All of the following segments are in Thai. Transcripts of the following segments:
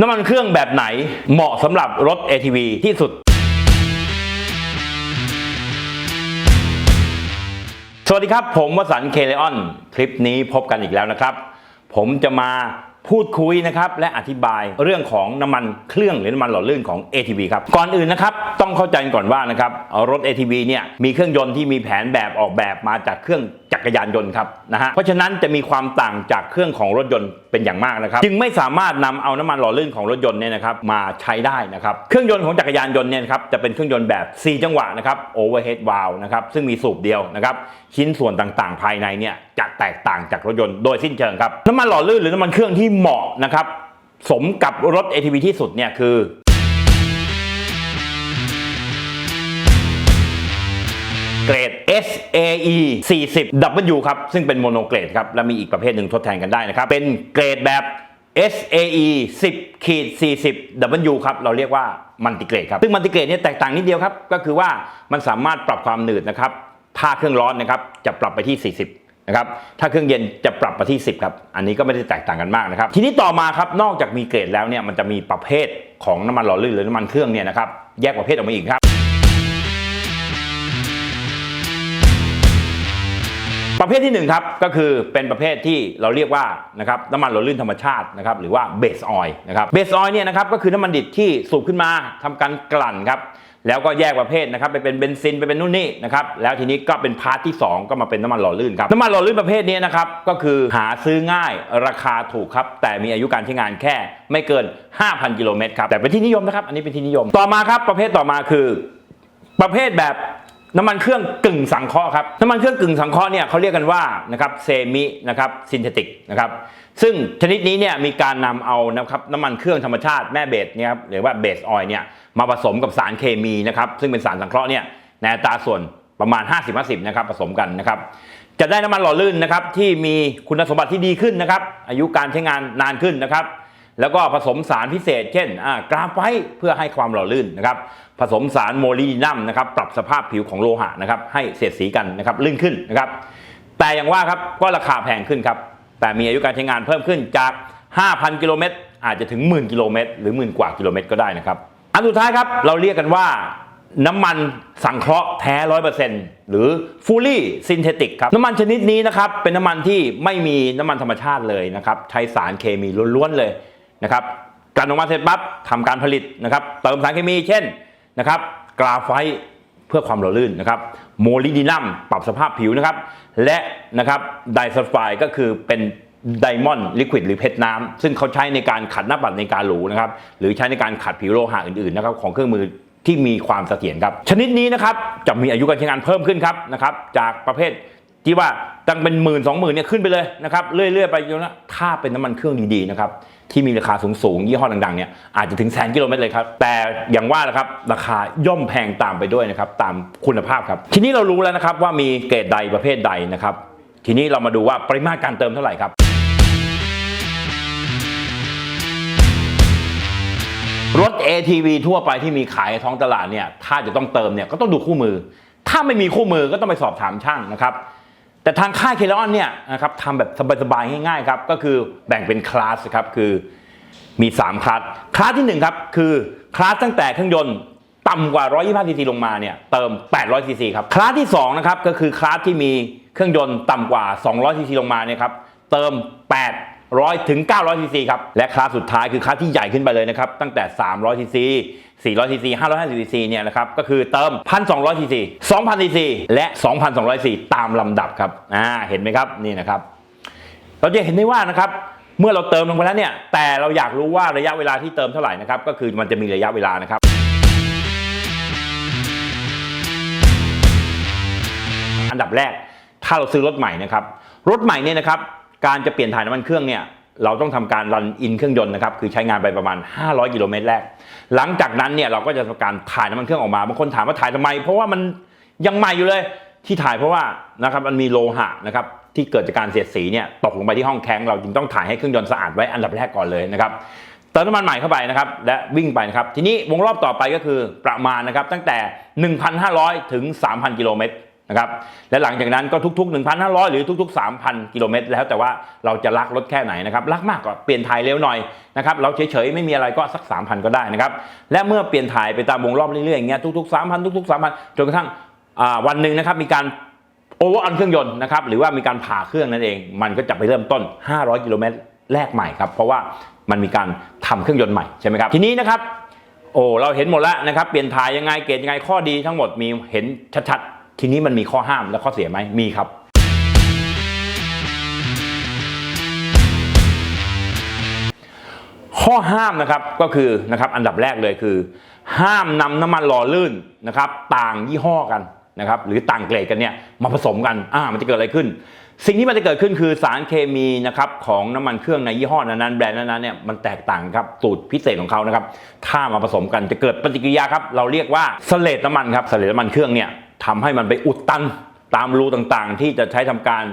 น้ำมันเครื่องแบบไหนเหมาะสำหรับรถ ATV ที่สุด สวัสดีครับ ผมวสันต์เคเลออน คลิปนี้พบกันอีกแล้วนะครับ ผมจะมาพูดคุยนะครับและอธิบายเรื่องของน้ำมันเครื่องหรือน้ำมันหล่อลื่นของ ATV ครับ ก่อนอื่นนะครับต้องเข้าใจก่อนว่านะครับรถ ATV เนี่ยมีเครื่องยนต์ที่มีแผนแบบออกแบบมาจากเครื่องจักรยานยนต์ครับนะฮะเพราะฉะนั้นจะมีความต่างจากเครื่องของรถยนต์เป็นอย่างมากนะครับ จึงไม่สามารถนำเอาน้ำมันหล่อลื่นของรถยนต์เนี่ยนะครับมาใช้ได้นะครับเครื่องยนต์ของจักรยานยนต์เนี่ยครับจะเป็นเครื่องยนต์แบบ 4 จังหวะนะครับ overhead valve นะครับซึ่งมีสูบเดียวนะครับชิ้นส่วนต่างๆ ภายในเนี่ยจะแตกต่างจากรถยนต์โดยสิ้นเชิงครับน้ำมันหล่อลื่นหรือน้ำมันเครื่องที่เหมาะนะครับสมกับรถ ATV ที่สุดเนี่ยคือเกรด SAE 40 W ครับ ซึ่งเป็นโมโนเกรดครับ และมีอีกประเภทหนึ่งทดแทนกันได้นะครับ เป็นเกรดแบบ SAE 10ขีด40 W ครับ เราเรียกว่ามัลติเกรดครับ ซึ่งมัลติเกรดเนี่ยแตกต่างนิดเดียวครับ ก็คือว่ามันสามารถปรับความหนืดนะครับ ถ้าเครื่องร้อนนะครับ จะปรับไปที่ 40นะครับถ้าเครื่องเย็นจะปรับไปที่ 10 ครับ อันนี้ก็ไม่ได้แตกต่างกันมากนะครับ ทีนี้ต่อมาครับ นอกจากมีเกรดแล้วเนี่ย มันจะมีประเภทของน้ำมันหล่อลื่นหรือน้ำมันเครื่องเนี่ยนะครับ แยกประเภทออกมาอีกครับ ประเภทที่หนึ่งครับ ก็คือเป็นประเภทที่เราเรียกว่านะครับน้ำมันหล่อลื่นธรรมชาตินะครับหรือว่าเบสออยนะครับเบสออยเนี่ยนะครับก็คือน้ำมันดิบที่สูบขึ้นมาทำการกลั่นครับแล้วก็แยกประเภทนะครับไปเป็นเบนซินไปเป็นนู่นนี่นะครับแล้วทีนี้ก็เป็นพาร์ทที่ 2 ก็มาเป็นน้ำมันหล่อลื่นครับน้ำมันหล่อลื่นประเภทนี้นะครับก็คือหาซื้อง่ายราคาถูกครับแต่มีอายุการใช้งานแค่ไม่เกิน 5,000 กิโลเมตรครับแต่เป็นที่นิยมนะครับอันนี้เป็นที่นิยมต่อมาครับประเภทต่อมาคือ ประเภทแบบ น้ำมันเครื่องกึ่งสังเคราะห์ครับน้ำมันเครื่องกึ่งสังเคราะห์เนี่ยเขาเรียกกันว่านะครับเซมินะครับซินเทติกนะครับซึ่งชนิดนี้เนี่ยมีการนำเอานะครับน้ำมันเครื่องธรรมชาติแม่เบสเนี่ยครับหรือว่าเบสออยล์เนี่ยมาผสมกับสารเคมีนะครับซึ่งเป็นสารสังเคราะห์เนี่ยในอัตราส่วนประมาณ 50-50นะครับผสมกันนะครับจะได้น้ำมันหล่อลื่นนะครับที่มีคุณสมบัติที่ดีขึ้นนะครับอายุการใช้งานนานขึ้นนะครับ แล้วก็ผสมสารพิเศษ เช่นกราไฟต์เพื่อให้ความหล่อลื่นนะครับ ผสมสารโมลิดินัมนะครับปรับสภาพผิวของโลหะนะครับให้เสียดสีกันนะครับลื่นขึ้นนะครับ แต่อย่างว่าครับก็ราคาแพงขึ้นครับแต่มีอายุการใช้งานเพิ่มขึ้นจาก 5,000 กิโลเมตรอาจจะถึงหมื่นกิโลเมตรหรือหมื่นกว่ากิโลเมตรก็ได้นะครับอันสุดท้ายครับเราเรียกกันว่าน้ำมันสังเคราะห์แท้ร้อยเปอร์เซ็นต์หรือ fully synthetic ครับน้ำมันชนิดนี้นะครับเป็นน้ำมันที่ไม่มีน้ำมันธรรมชาติเลยนะครับใช้สารเคมีล้วนๆเลย นะครับกลั่นออกมาเสร็จปั๊บทำการผลิตนะครับ เติมสารเคมีเช่นนะครับ กราไฟต์เพื่อความหล่อลื่นนะครับ โมลิดินัมปรับสภาพผิวนะครับ และนะครับไดซัลไฟด์ก็คือเป็นไดมอนด์ลิควิดหรือเพชรน้ำซึ่งเขาใช้ในการขัดหน้าปัดในการหรูนะครับ หรือใช้ในการขัดผิวโลหะอื่นๆนะครับของเครื่องมือที่มีความเสถียรครับ ชนิดนี้นะครับจะมีอายุการใช้งานเพิ่มขึ้นครับนะครับจากประเภท ที่ว่าตั้งเป็นหมื่นสองหมื่นเนี่ยขึ้นไปเลยนะครับเรื่อยๆไปจนนะถ้าเป็นน้ำมันเครื่องดีๆนะครับที่มีราคาสูงๆยี่ห้อดังๆเนี่ยอาจจะถึงแสนกิโลเมตรเลยครับแต่อย่างว่านะครับราคาย่อมแพงตามไปด้วยนะครับตามคุณภาพครับ ทีนี้เรารู้แล้วนะครับว่ามีเกรดใดประเภทใดนะครับทีนี้เรามาดูว่าปริมาตรการเติมเท่าไหร่ครับรถ ATV ทั่วไปที่มีขายท้องตลาดเนี่ยถ้าจะต้องเติมเนี่ยก็ต้องดูคู่มือ ถ้าไม่มีคู่มือก็ต้องไปสอบถามช่างนะครับ แต่ทางค่ายเคลออนเนี่ยนะครับทำแบบสบายๆง่ายๆครับก็คือแบ่งเป็นคลาสครับคือมี 3 คลาสคลาสที่1ครับคือคลาสตั้งแต่เครื่องยนต์ต่ำกว่า 125ซีซีลงมาเนี่ยเติม 800ซีซีครับคลาสที่2นะครับก็คือคลาสที่มีเครื่องยนต์ต่ำกว่า 200ซีซีลงมาเนี่ยครับเติม 8 ร้อยถึง900ซีซีครับ และคลาสสุดท้ายคือคลาสที่ใหญ่ขึ้นไปเลยนะครับ ตั้งแต่ 300ซีซี400ซีซี550ซีซีเนี่ยนะครับ ก็คือเติม 1,200ซีซี2,000ซีซีและ 2,200ซีตามลำดับครับอ่าเห็นไหมครับนี่นะครับ เราจะเห็นได้ว่านะครับเมื่อเราเติมลงไปแล้วเนี่ย แต่เราอยากรู้ว่าระยะเวลาที่เติมเท่าไหร่นะครับ ก็คือมันจะมีระยะเวลานะครับอันดับแรกถ้าเราซื้อรถใหม่นะครับ รถใหม่เนี่ยนะครับ การจะเปลี่ยนถ่ายน้ำมันเครื่องเนี่ยเราต้องทำการรันอินเครื่องยนต์นะครับคือใช้งานไปประมาณ 500 กิโลเมตรแรก หลังจากนั้นเนี่ยเราก็จะทำการถ่ายน้ำมันเครื่องออกมาบางคนถามว่าถ่ายทำไม เพราะว่ามันยังใหม่อยู่เลยที่ถ่ายเพราะว่านะครับมันมีโลหะนะครับที่เกิดจากการเสียดสีเนี่ยตกลงไปที่ห้องแข้งเราจึงต้องถ่ายให้เครื่องยนต์สะอาดไว้อันดับแรกก่อนเลยนะครับเติมน้ำมันใหม่เข้าไปนะครับและวิ่งไปนะครับทีนี้วงรอบต่อไปก็คือประมาณนะครับตั้งแต่ 1,500 ถึง 3,000 กิโลเมตร นะครับและหลังจากนั้นก็ทุก ๆ 1,500 หรือทุก ๆ 3,000 กิโลเมตรแล้วแต่ว่าเราจะรักรถแค่ไหนนะครับรักมากก็เปลี่ยนถ่ายเร็วหน่อยนะครับเราเฉยๆไม่มีอะไรก็สัก 3,000 ก็ได้นะครับและเมื่อเปลี่ยนถ่ายไปตามวงรอบเรื่อยๆอย่างเงี้ยทุก ๆ 3,000 ทุก ๆ 3,000 จนกระทั่งวันหนึ่งนะครับมีการโอเวอร์ออนเครื่องยนต์นะครับหรือว่ามีการผ่าเครื่องนั่นเอง มันก็จะไปเริ่มต้น 500 กิโลเมตรแรกใหม่ครับเพราะว่ามันมีการทำเครื่องยนต์ใหม่ใช่ไหมครับทีนี้นะครับโอ้เราเห็นหมดแล้วนะครับเปลี่ยนถ่ายยังไงเกณฑ์ยังไงข้อดีทั้งหมดมีเห็นชัดๆ ทีนี้มันมีข้อห้ามและข้อเสียไหมมีครับข้อห้ามนะครับก็คือนะครับอันดับแรกเลยคือ ห้ามนำน้ำมันหล่อลื่นนะครับ ต่างยี่ห้อกันนะครับ หรือต่างเกรดกันเนี่ยมาผสมกันอ่ามันจะเกิดอะไรขึ้น สิ่งที่มันจะเกิดขึ้นคือสารเคมีนะครับของน้ำมันเครื่องในยี่ห้อนั้นๆแบรนด์นั้นๆเนี่ยมันแตกต่างครับสูตรพิเศษของเขานะครับถ้ามาผสมกันจะเกิดปฏิกิริยาครับเราเรียกว่าสเลดน้ำมันครับสเลดน้ำมันเครื่องเนี่ย ทำให้มันไปอุดตันตามรูต่างๆ ที่จะใช้ทำการ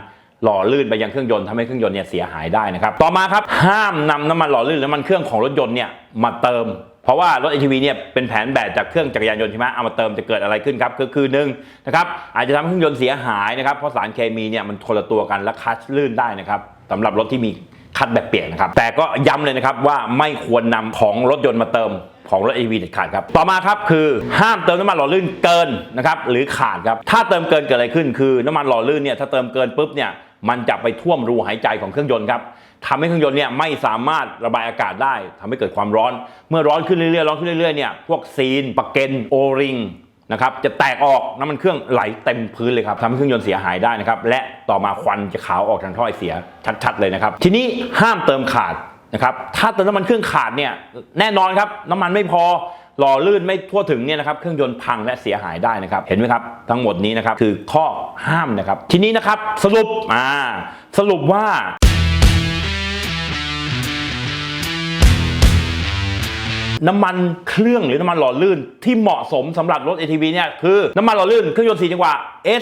หล่อลื่นไปยังเครื่องยนต์ทำให้เครื่องยนต์เนี่ยเสียหายได้นะครับ ต่อมาครับห้ามนำน้ำมันหล่อลื่นหรือน้ำมันเครื่องของรถยนต์เนี่ยมาเติม เพราะว่ารถ ATV เนี่ยเป็นแผนแบบจากเครื่องจักรยานยนต์ใช่ไหมเอามาเติมจะเกิดอะไรขึ้นครับก็คือหนึ่งนะครับอาจจะทำให้เครื่องยนต์เสียหายนะครับเพราะสารเคมีเนี่ยมันคนละตัวกันและคัสลื่นได้นะครับสำหรับรถที่มี คัดแบบเปียกนะครับ แต่ก็ย้ำเลยนะครับว่าไม่ควรนำของรถยนต์มาเติมของรถ ATV เด็ดขาดครับ ต่อมาครับคือห้ามเติมน้ำมันหล่อลื่นเกินนะครับหรือขาดครับ ถ้าเติมเกินเกิดอะไรขึ้น คือน้ำมันหล่อลื่นเนี่ยถ้าเติมเกินปุ๊บเนี่ยมันจะไปท่วมรูหายใจของเครื่องยนต์ครับทำให้เครื่องยนต์เนี่ยไม่สามารถระบายอากาศได้ทำให้เกิดความร้อน เมื่อร้อนขึ้นเรื่อยๆร้อนขึ้นเรื่อยๆเนี่ยพวกซีนปะเกนโอริง นะครับจะแตกออกน้ำมันเครื่องไหลเต็มพื้นเลยครับทำให้เครื่องยนต์เสียหายได้นะครับและต่อมาควันจะขาวออกทางท่อไอเสียชัด ๆ เลยนะครับ ทีนี้ห้ามเติมขาดนะครับถ้าเติมน้ำมันเครื่องขาดเนี่ยแน่นอนครับน้ำมันไม่พอหล่อลื่นไม่ทั่วถึงเนี่ยนะครับเครื่องยนต์พังและเสียหายได้นะครับ เห็นไหมครับ ทั้งหมดนี้นะครับคือข้อห้ามนะครับ ทีนี้นะครับสรุปอ่าสรุปว่า น้ำมันเครื่องหรือน้ำมันหล่อลื่นที่เหมาะสมสำหรับรถ ATV เนี่ยคือน้ำมันหล่อลื่นเครื่องยนต์4จังหวะ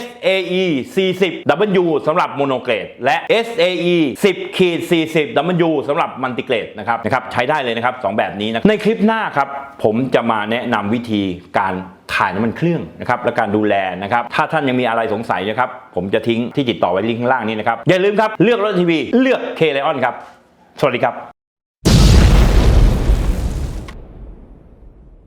SAE 40 W สำหรับโมโนเกรด และ SAE 10ขีด40 W สำหรับมัลติเกรดนะครับนะครับใช้ได้เลยนะครับสองแบบนี้นะในคลิปหน้าครับ ผมจะมาแนะนำวิธีการถ่ายน้ำมันเครื่องนะครับและการดูแลนะครับถ้าท่านยังมีอะไรสงสัยนะครับ ผมจะทิ้งที่ติดต่อไว้ลิงก์ข้างล่างนี้นะครับอย่าลืมครับเลือกรถ ATV เลือก K Lion ครับ สวัสดีครับ